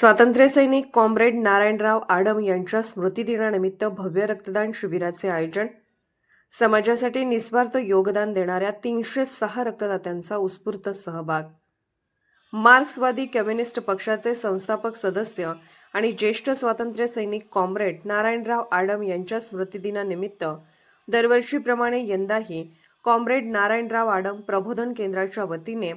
स्वातंत्र्यसैनिक कॉम्रेड नारायणराव आडम यांच्या स्मृतिदिनानिमित्त भव्य रक्तदान शिबिराचे आयोजन. समाजासाठी निस्वार्थ योगदान देणाऱ्या तीनशे सहा रक्तदात्यांचा उत्स्फूर्त सहभाग. मार्क्सवादी कम्युनिस्ट पक्षाचे संस्थापक सदस्य आणि ज्येष्ठ स्वातंत्र्य सैनिक कॉम्रेड नारायणराव आडम यांच्या स्मृतिदिनानिमित्त दरवर्षीप्रमाणे यंदाही कॉम्रेड नारायणराव आडम प्रबोधन केंद्राच्या वतीने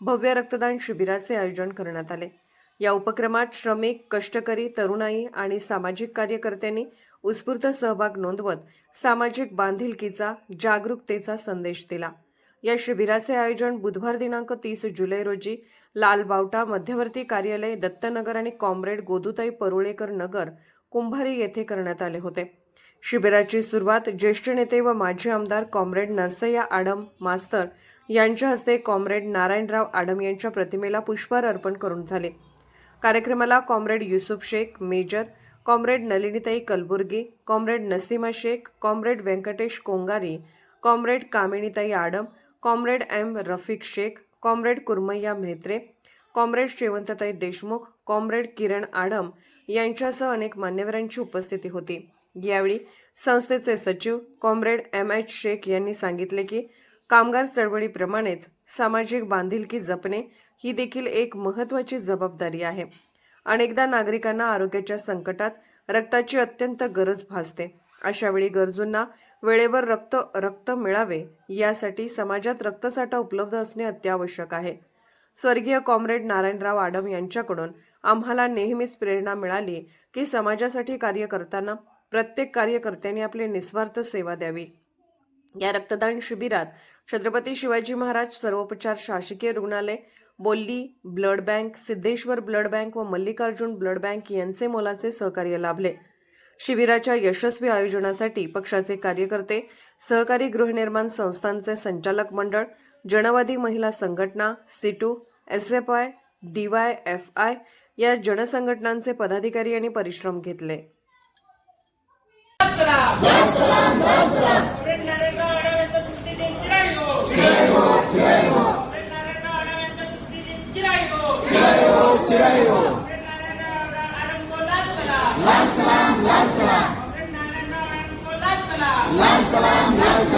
भव्य रक्तदान शिबिराचे आयोजन करण्यात आले. या उपक्रमात श्रमिक कष्टकरी तरुणाई आणि सामाजिक कार्यकर्त्यांनी उत्स्फूर्त सहभाग नोंदवत सामाजिक बांधिलकीचा जागरूकतेचा संदेश दिला. या शिबिराचे आयोजन बुधवार दिनांक तीस जुलै रोजी लालबावटा मध्यवर्ती कार्यालय दत्तनगर आणि कॉम्रेड गोदुताई परुळेकर नगर कुंभारी येथे करण्यात आले होते. शिबिराची सुरुवात ज्येष्ठ नेते व माजी आमदार कॉम्रेड नरसय्या आडम मास्तर यांच्या हस्ते कॉम्रेड नारायणराव आडम यांच्या प्रतिमेला पुष्पहार अर्पण करून झाले. कार्यक्रमाला comrade Yusuf Shaikh major comrade Nalinitai Kalburgi comrade Nasima Shaikh comrade Vyankatesh Kongari comrade कामिणीताई Adam comrade M Rafiq Shaikh comrade Kurmayya Mhetre comrade शेवंतताई Deshmukh comrade Kiran Adam यांच्यासह अनेक मान्यवरांची उपस्थिती होती. यावेळी संस्थेचे सचिव कॉम्रेड एम एच शेख यांनी सांगितले की कामगार चळवळीप्रमाणेच सामाजिक बांधिलकी जपणे ही देखील एक महत्त्वाची जबाबदारी आहे. अनेकदा नागरिकांना आरोग्याच्या संकटात रक्ताची अत्यंत गरज भासते. अशावेळी गरजूंना वेळेवर रक्त रक्त मिळावे यासाठी समाजात रक्तसाठा उपलब्ध असणे अत्यावश्यक आहे. स्वर्गीय कॉम्रेड नारायणराव आडम यांच्याकडून आम्हाला नेहमीच प्रेरणा मिळाली की समाजासाठी कार्य करताना प्रत्येक कार्यकर्त्यांनी आपली निस्वार्थ सेवा द्यावी. या रक्तदान शिबिरात छत्रपती शिवाजी महाराज सर्वोपचार शासकीय रुग्णालय Bolli blood bank Siddheshwar blood bank व मल्लिकार्जुन ब्लड बँक यांचे मोलाचे सहकार्य लाभले. शिबिराच्या यशस्वी आयोजनासाठी पक्षाचे कार्यकर्ते सहकारी गृहनिर्माण संस्थांचे संचालक मंडळ Janwadi Mahila Sanghatana CITU S F I D Y F I या जनसंघटनांचे पदाधिकारी यांनी परिश्रम घेतले कॉम्रेड नारायणराव आढाव्यांचा सुट्टी दिन चिराई हो कॉम्रेड नारायणराव आढाव्यांचा सुट्टी दिन चिराई हो कॉम्रेड नारायणराव आडम को लाल सलाम लाल सलाम लाल सलाम कॉम्रेड नारायणराव आडम को लाल सलाम लाल सलाम लाल सलाम कॉम्रेड नारायणराव आडम को लाल सलाम लाल सलाम लाल सलाम